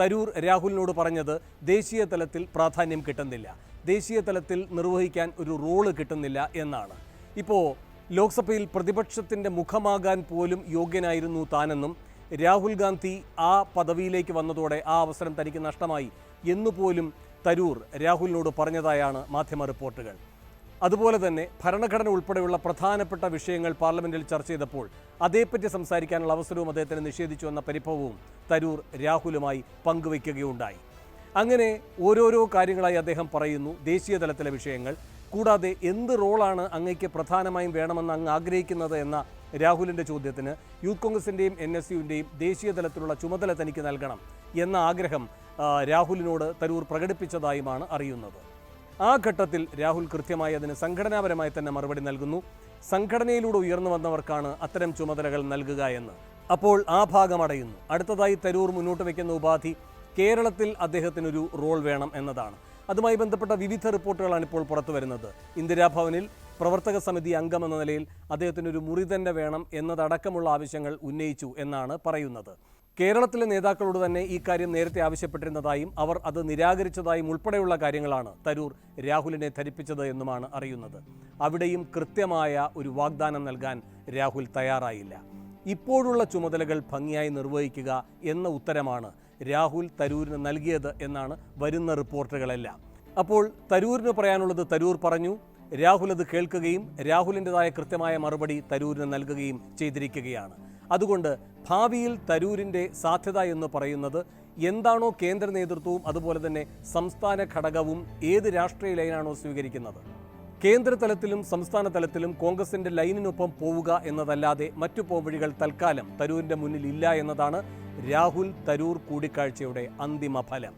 തരൂർ രാഹുലിനോട് പറഞ്ഞത് ദേശീയ തലത്തിൽ പ്രാധാന്യം കിട്ടുന്നില്ല. ദേശീയ തലത്തിൽ നിർവഹിക്കാൻ ഒരു റോൾ കിട്ടുന്നില്ല എന്നാണ്. ഇപ്പോൾ ലോക്സഭയിൽ പ്രതിപക്ഷത്തിന്റെ മുഖമാകാൻ പോലും യോഗ്യനായിരുന്നു താനെന്നും രാഹുൽ ഗാന്ധി ആ പദവിയിലേക്ക് വന്നതോടെ ആ അവസരം തനിക്ക് നഷ്ടമായി എന്നുപോലും തരൂർ രാഹുലിനോട് പറഞ്ഞതായാണ് മാധ്യമ റിപ്പോർട്ടുകൾ. അതുപോലെ തന്നെ ഭരണഘടന ഉൾപ്പെടെയുള്ള പ്രധാനപ്പെട്ട വിഷയങ്ങൾ പാർലമെന്റിൽ ചർച്ച ചെയ്തപ്പോൾ അതേപ്പറ്റി സംസാരിക്കാനുള്ള അവസരവും അദ്ദേഹത്തിന് നിഷേധിച്ചു എന്ന പരിഭവവും തരൂർ രാഹുലുമായി പങ്കുവയ്ക്കുകയുണ്ടായി. അങ്ങനെ ഓരോരോ കാര്യങ്ങളായി അദ്ദേഹം പറയുന്നു ദേശീയ തലത്തിലെ വിഷയങ്ങൾ കൂടാതെ എന്ത് റോളാണ് അങ്ങയ്ക്ക് പ്രധാനമായും വേണമെന്ന് അങ്ങ് ആഗ്രഹിക്കുന്നത് എന്ന രാഹുലിന്റെ ചോദ്യത്തിന് യൂത്ത് കോൺഗ്രസിന്റെയും എൻ എസ് യുവിന്റെയും ദേശീയ തലത്തിലുള്ള ചുമതല തനിക്ക് നൽകണം എന്ന ആഗ്രഹം രാഹുലിനോട് തരൂർ പ്രകടിപ്പിച്ചതായുമാണ് അറിയുന്നത്. ആ ഘട്ടത്തിൽ രാഹുൽ കൃത്യമായി അതിന് സംഘടനാപരമായി തന്നെ മറുപടി നൽകുന്നു. സംഘടനയിലൂടെ ഉയർന്നു വന്നവർക്കാണ് അത്തരം ചുമതലകൾ നൽകുക എന്ന്. അപ്പോൾ ആ ഭാഗം അടയുന്നു. അടുത്തതായി തരൂർ മുന്നോട്ട് വയ്ക്കുന്ന ഉപാധി കേരളത്തിൽ അദ്ദേഹത്തിനൊരു റോൾ വേണം എന്നതാണ്. അതുമായി ബന്ധപ്പെട്ട വിവിധ റിപ്പോർട്ടുകളാണ് ഇപ്പോൾ പുറത്തു വരുന്നത്. ഇന്ദിരാഭവനിൽ പ്രവർത്തക സമിതി അംഗം എന്ന നിലയിൽ അദ്ദേഹത്തിനൊരു മുറി തന്നെ വേണം എന്നതടക്കമുള്ള ആവശ്യങ്ങൾ ഉന്നയിച്ചു എന്നാണ് പറയുന്നത്. കേരളത്തിലെ നേതാക്കളോട് തന്നെ ഈ കാര്യം നേരത്തെ ആവശ്യപ്പെട്ടിരുന്നതായും അവർ അത് നിരാകരിച്ചതായും ഉൾപ്പെടെയുള്ള കാര്യങ്ങളാണ് തരൂർ രാഹുലിനെ ധരിപ്പിച്ചത് എന്നുമാണ് അറിയുന്നത്. അവിടെയും കൃത്യമായ ഒരു വാഗ്ദാനം നൽകാൻ രാഹുൽ തയ്യാറായില്ല. ഇപ്പോഴുള്ള ചുമതലകൾ ഭംഗിയായി നിർവഹിക്കുക എന്ന ഉത്തരമാണ് രാഹുൽ തരൂരിന് നൽകിയത് എന്നാണ് വരുന്ന റിപ്പോർട്ടുകളെല്ലാം. അപ്പോൾ തരൂരിന് പറയാനുള്ളത് തരൂർ പറഞ്ഞു രാഹുൽ അത് കേൾക്കുകയും രാഹുലിന്റെതായ കൃത്യമായ മറുപടി തരൂരിന് നൽകുകയും ചെയ്തിരിക്കുകയാണ്. അതുകൊണ്ട് ഭാവിയിൽ തരൂരിന്റെ സാധ്യത എന്ന് പറയുന്നത് എന്താണോ കേന്ദ്ര നേതൃത്വവും അതുപോലെ തന്നെ സംസ്ഥാന ഘടകവും ഏത് രാഷ്ട്രീയ ലൈനാണോ സ്വീകരിക്കുന്നത്. കേന്ദ്ര തലത്തിലും സംസ്ഥാന തലത്തിലും കോൺഗ്രസിന്റെ ലൈനിനൊപ്പം പോവുക എന്നതല്ലാതെ മറ്റു പോംവഴികൾ തൽക്കാലം തരൂരിന്റെ മുന്നിൽ ഇല്ല എന്നതാണ് രാഹുൽ തരൂർ കൂടിക്കാഴ്ചയുടെ അന്തിമ ഫലം.